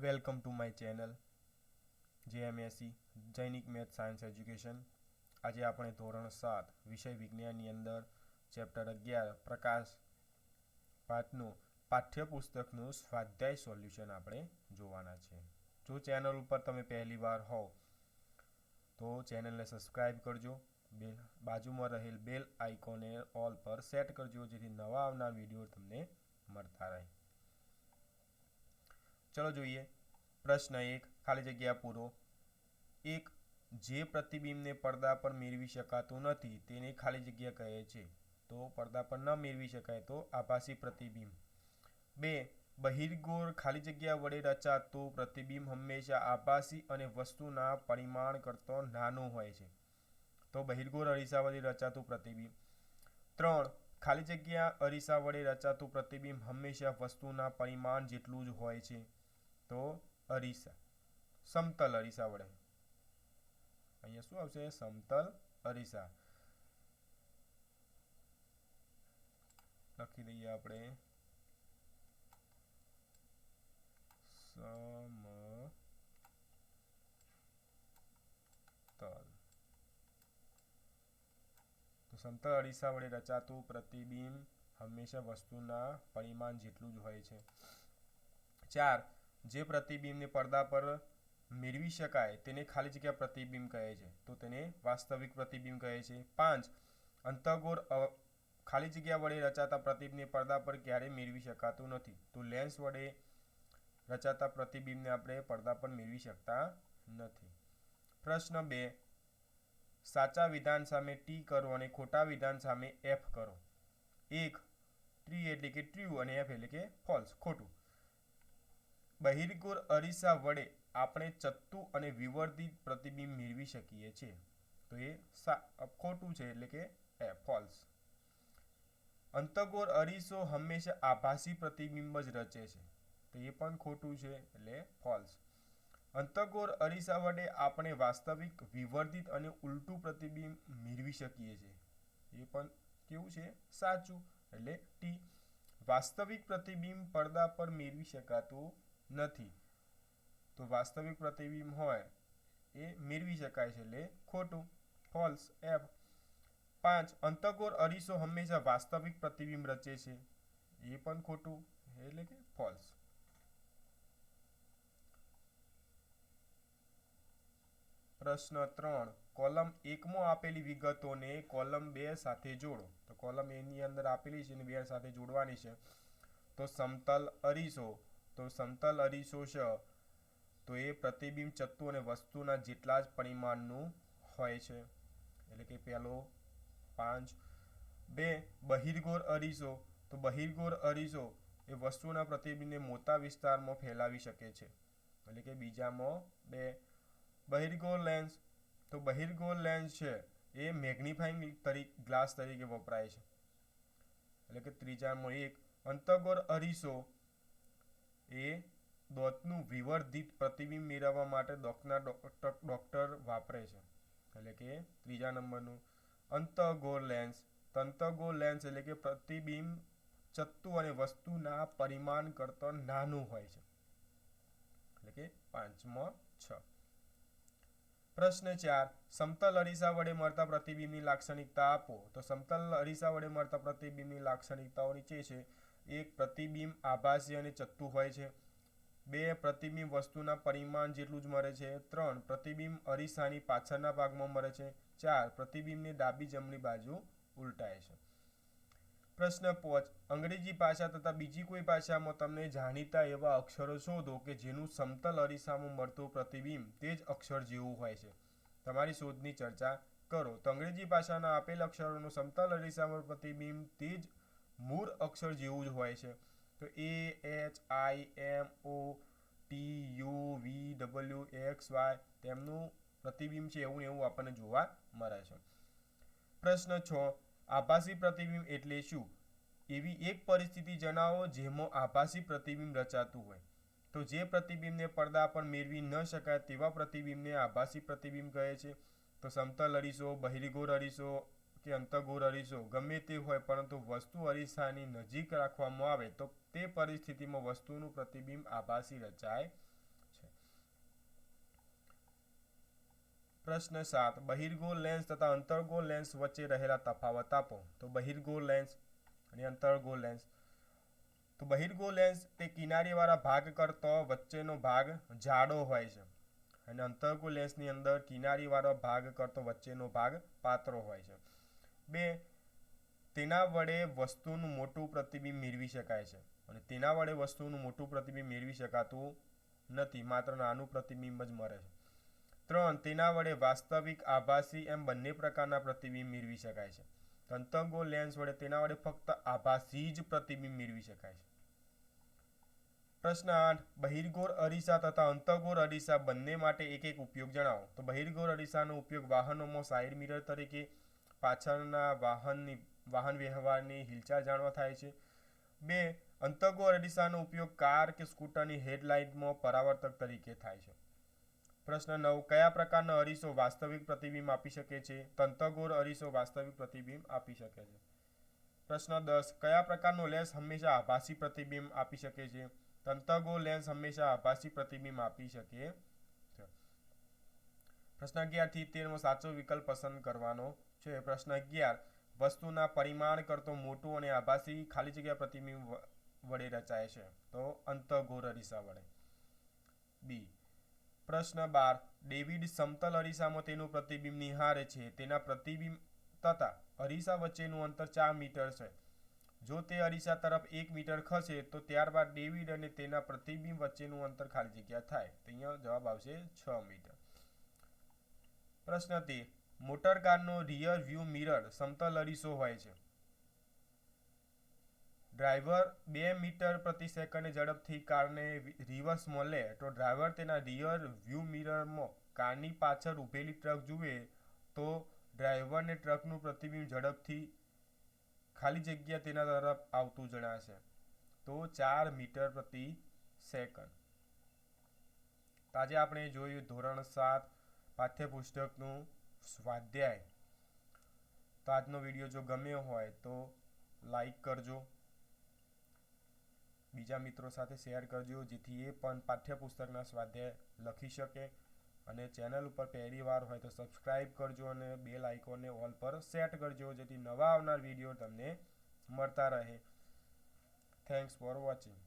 Welcome to my channel JMSC Jainik math science education આજે આપણે ધોરણ સાત, વિષય વિજ્ઞાનની અંદર ચેપ્ટર અગિયાર, પ્રકાશ પાઠનું, પાઠ્યપુસ્તકનું સ્વાધ્યાય સોલ્યુશન આપણે જોવાના છે. જો ચેનલ ઉપર તમે પહેલી વાર હોવ, તો ચેનલને સબસ્ક્રાઇબ કરજો. બેલ, બાજુમાં રહેલ બેલ આઇકોને ઓલ પર સેટ કરજો, જેથી નવા આવનાર વીડિયો તમને મળતા રહે. ચલો જોઈએ. પ્રશ્ન એક, ખાલી જગ્યા પૂરો. એક, જે પ્રતિબિંબને પડદા પર મેળવી શકાતું નથી તેને ખાલી જગ્યા કહે છે. તો પડદા પર ન મેળવી શકાય તો આભાસી પ્રતિબિંબ. બે, બહિર્ગોળ ખાલી જગ્યા વડે રચાતું પ્રતિબિંબ હંમેશા આભાસી અને વસ્તુના પરિમાણ કરતો નાનું હોય છે. તો બહિર્ગોળ અરીસા વડે રચાતું પ્રતિબિંબ. ત્રણ, ખાલી જગ્યા અરીસા વડે રચાતું પ્રતિબિંબ હંમેશા વસ્તુના પરિમાણ જેટલું જ હોય છે. તો અરીસા, સમતલ અરીસા વડે. અહીંયા શું આવશે? સમતલ અરીસા. લખી દઈએ આપણે. સમતલ. સમતલ અરીસા વડે રચાતું પ્રતિબિંબ હંમેશા વસ્તુના પરિમાણ જેટલું જ હોય છે. ચાર જે પ્રતિબિંબને પડદા પર મેળવી શકાય તેને ખાલી જગ્યા પ્રતિબિંબ કહે છે. તો તેને વાસ્તવિક પ્રતિબિંબ કહે છે. પાંચ અંતગોળ ખાલી જગ્યા વડે રચાતા પ્રતિબિંબને પડદા પર ક્યારેય મેળવી શકાતું નથી? તો લેન્સ વડે રચાતા પ્રતિબિંબને આપણે પડદા પર મેળવી શકતા નથી. પ્રશ્ન બે, સાચા વિધાન સામે ટી કરો અને ખોટા વિધાન સામે એફ કરો. એક ટ્રી એટલે કે ટ્રુ અને એફ એટલે કે ફોલ્સ, ખોટું. બહિર્ગોળ અરીસા વડે આપણે ચત્તુ અને વિવર્ધિત પ્રતિબિંબ મેળવી શકીએ છીએ. તો એ ખોટું છે એટલે કે, એ ફોલ્સ અંતગોળ અરીસો હંમેશા આભાસી પ્રતિબિંબ જ રચે છે. તો એ પણ ખોટું છે એટલે ફોલ્સ અંતગોર અરીસા વડે આપણે વાસ્તવિક, વિવર્ધિત અને ઉલટું પ્રતિબિંબ મેળવી શકીએ છીએ. એ પણ કેવું છે? સાચું. એટલે ટી, વાસ્તવિક પ્રતિબિંબ પડદા પર મેળવી શકાતું નથી. તો વાસ્તવિક પ્રતિબિંબ હોય એ મેળવી શકાય છે. એટલે ખોટું ફોલ્સ એફ પાંચ, અંતકોર અરીસો હંમેશા વાસ્તવિક પ્રતિબિંબ રચે છે. એ પણ ખોટું, એટલે કે ફોલ્સ પ્રશ્ન ત્રણ, કોલમ એકમાં આપેલી વિગતોને કોલમ બે સાથે જોડો. તો કોલમ એની અંદર આપેલી છે અને બે સાથે જોડવાની છે. તો સમતલ અરીસો તો સમતલ અરીસો છે તો એ પ્રતિબિંબ ચત્તુ અને વસ્તુના જેટલા જ પરિમાણનું હોય છે. એટલે કે પહેલો પાંચ. બે, બહિર્ગોળ અરીસો, તો બહિર્ગોળ અરીસો એ વસ્તુના પ્રતિબિંબને મોટા વિસ્તારમાં ફેલાવી શકે છે. એટલે કે બીજામાં બે. બહિર્ગોળ લેન્સ તો બહિર્ગોળ લેન્સ છે એ મેગ્નિફાઈંગ તરીકે ગ્લાસ તરીકે વપરાય છે. એટલે કે ત્રીજામાં એક અંતર્ગોળ અરીસો એ દોતનું વિવર્ધિત પ્રતિબિંબ મેળવવા માટે દોતના ડોક્ટર વાપરે છે. એટલે કે ત્રીજા નંબરનું અંતર્ગોળ લેન્સ. તંતગો લેન્સ એટલે કે પ્રતિબિંબ ચત્તુ અને વસ્તુના પરિમાણ કરતાં નાનું હોય છે. એટલે કે પાંચમાં છ. પ્રશ્ન ચાર. સમતલ અરીસા વડે મળતા પ્રતિબિંબની લાક્ષણિકતા આપો. તો સમતલ અરીસા વડે મળતા પ્રતિબિંબની લાક્ષણિકતાઓ નીચે છે. એક પ્રતિબિંબ આભાસી અને ચત્તુ હોય છે. બે પ્રતિબિંબ વસ્તુના પરિમાણ જેટલું જ મળે છે. ત્રણ પ્રતિબિંબ અરીસાની પાછળના ભાગમાં મળે છે. ચાર પ્રતિબિંબની ડાબી જમણી બાજુ ઉલટાય છે. પ્રશ્ન પોચ. અંગ્રેજી ભાષા તથા બીજી કોઈ ભાષામાં તમને જાણીતા એવા અક્ષરો શોધો કે જેનું સમતલ અરીસામાં મળતું પ્રતિબિંબ તે જ અક્ષર જેવું હોય છે. તમારી શોધની ચર્ચા કરો. તો અંગ્રેજી ભાષાના આપેલ અક્ષરોનું સમતલ અરીસામાં પ્રતિબિંબ તે જ મૂળ અક્ષર જેવું જ હોય છે. તો A H I M O T U V W X Y તેમનું પ્રતિબિંબ છે એવું એવું આપણને જોવા મળે છે. પ્રશ્ન છ, આભાસી પ્રતિબિંબ એટલે શું? એવી એક પરિસ્થિતિ જણાવો જેમાં આભાસી પ્રતિબિંબ રચાતું હોય. તો જે પ્રતિબિંબને પડદા પર મેળવી ન શકાય તેવા પ્રતિબિંબને આભાસી પ્રતિબિંબ કહે છે. તો સમતલ અરીસો, બહિર્ગોળ અરીસો કે અંતગોળ અરીસો ગમે તે હોય, પરંતુ વસ્તુ અરીસાની નજીક રાખવામાં આવે, તો તે પરિસ્થિતિમાં વસ્તુનું પ્રતિબિંબ આભાસી રચાય છે. પ્રશ્ન સાત. બહિર્ગોળ લેન્સ તથા અંતર્ગોળ લેન્સ વચ્ચે રહેલા તફાવત આપો. તો બહિર્ગોળ લેન્સ અને અંતર્ગોળ લેન્સ. તો બહિર્ગોળ લેન્સ તે કિનારીવાળા ભાગ કરતો વચ્ચેનો ભાગ જાડો હોય છે અને અંતર્ગોળ લેન્સની અંદર કિનારીવાળો ભાગ કરતો વચ્ચેનો ભાગ પાતળો હોય છે. બે, તેના વડે વસ્તુનું મોટું પ્રતિબિંબ મેળવી શકાય છે. અને તેના વડે વસ્તુનું મોટું પ્રતિબિંબ મેળવી શકાતું નથી, માત્ર નાનું પ્રતિબિંબ જ મળે છે. ત્રણ, તેના વડે વાસ્તવિક આભાસી એમ બંને પ્રકારના પ્રતિબિંબ મેળવી શકાય છે. તંતંગો લેન્સ વડે તેના વડે ફક્ત આભાસી જ પ્રતિબિંબ મેળવી શકાય છે. પ્રશ્ન આઠ, બહિર્ગોર અરીસા તથા અંતગોર અરીસા બંને માટે એક એક ઉપયોગ જણાવો. તો બહિર્ગોર અરીસાનો ઉપયોગ વાહનોમાં સાઇડ મિરર તરીકે પાછળના વાહનની, વાહન વ્યવહારની હિલચાલ જાણવા થાય છે. બે અંતગો અરડીસાનો ઉપયોગ કાર કે સ્કૂટરની હેડલાઇટમાં પરાવર્તક તરીકે થાય છે. પ્રશ્ન નવ, કયા પ્રકારનો અરીસો વાસ્તવિક પ્રતિબિંબ આપી શકે છે? તંતગોર અરીસો વાસ્તવિક પ્રતિબિંબ આપી શકે છે. પ્રશ્ન દસ, કયા પ્રકારનો લેન્સ હંમેશા આભાસી પ્રતિબિંબ આપી શકે છે? તંતગોળ લેન્સ હંમેશા આભાસી પ્રતિબિંબ આપી શકે છે. પ્રશ્ન અગિયારથી તેરમો સાચો વિકલ્પ પસંદ કરવાનો છે, પ્રશ્ન અગિયાર. વસ્તુના પરિમાણ કરતો મોટું અને આભાસી ખાલી જગ્યા પ્રતિબિંબ વડે રચાય છે. તો અંતગોર અરીસા વડે. બી. પ્રશ્ન બાર. ડેવિડ સમતલ અરીસામાં તેનું પ્રતિબિંબ નિહારે છે. તેના પ્રતિબિંબ તથા અરીસા વચ્ચેનું અંતર ચાર મીટર છે. જો તે અરીસા તરફ એક મીટર ખસે, તો ત્યારબાદ ડેવિડ અને તેના પ્રતિબિંબ વચ્ચેનું અંતર ખાલી જગ્યા થાય. તો અહીંયા જવાબ આવશે છ મીટર. પ્રશ્ન તેર. મોટર કારનો રિયર વ્યૂ મિરર સમતલ અરીસો હોય છે. ડ્રાઈવર બે મીટર પ્રતિ સેકન્ડે ઝડપથી કારને રિવર્સમાં લે તો ડ્રાઈવર તેના રિયર વ્યૂ મિરરમાં કારની પાછળ ઊભેલી ટ્રક જુએ તો ડ્રાઈવરને ટ્રકનું પ્રતિબિંબ ઝડપથી ખાલી જગ્યા તેના તરફ આવતું જણાશે. તો ચાર મીટર પ્રતિ સેકન્ડ. આજે આપણે જોયું ધોરણ સાત પાઠ્યપુસ્તકનું સ્વાધ્યાય. તો આજનો વીડિયો જો ગમ્યો હોય તો લાઈક કરજો. બીજા મિત્રો સાથે શેર કરજો, જેથી એ પણ પાઠ્યપુસ્તકના સ્વાધ્યાય લખી શકે. અને ચેનલ ઉપર પહેલી વાર હોય તો સબસ્ક્રાઇબ કરજો અને બેલ આઇકોનને ઓલ પર સેટ કરજો, જેથી નવા આવનાર વીડિયો તમને મળતા રહે. Thanks for watching.